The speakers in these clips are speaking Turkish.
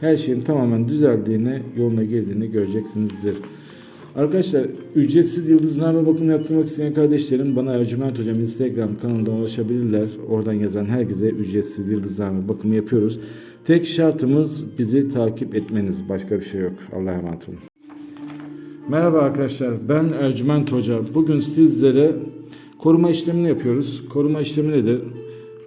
her şeyin tamamen düzeldiğini, yoluna girdiğini göreceksinizdir. Arkadaşlar ücretsiz yıldızname bakımı yaptırmak isteyen kardeşlerim bana Ercüment Hocam Instagram kanalından ulaşabilirler. Oradan yazan herkese ücretsiz yıldızname bakımı yapıyoruz. Tek şartımız bizi takip etmeniz. Başka bir şey yok. Allah'a emanet olun. Merhaba arkadaşlar ben Ercüment Hoca. Bugün sizlere koruma işlemini yapıyoruz. Koruma işlemi nedir?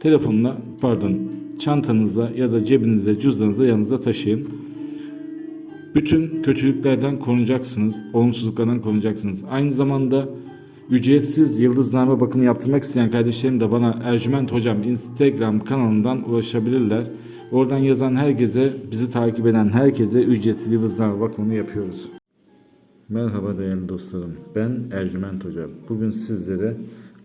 telefonla pardon çantanızda ya da cebinizde cüzdanınızda yanınızda taşıyın. Bütün kötülüklerden korunacaksınız, olumsuzluklardan korunacaksınız. Aynı zamanda ücretsiz yıldızname bakımı yaptırmak isteyen kardeşlerim de bana Ercüment Hocam Instagram kanalından ulaşabilirler. Oradan yazan herkese, bizi takip eden herkese ücretsiz yıldızname bakımını yapıyoruz. Merhaba değerli dostlarım. Ben Ercüment Hoca. Bugün sizlere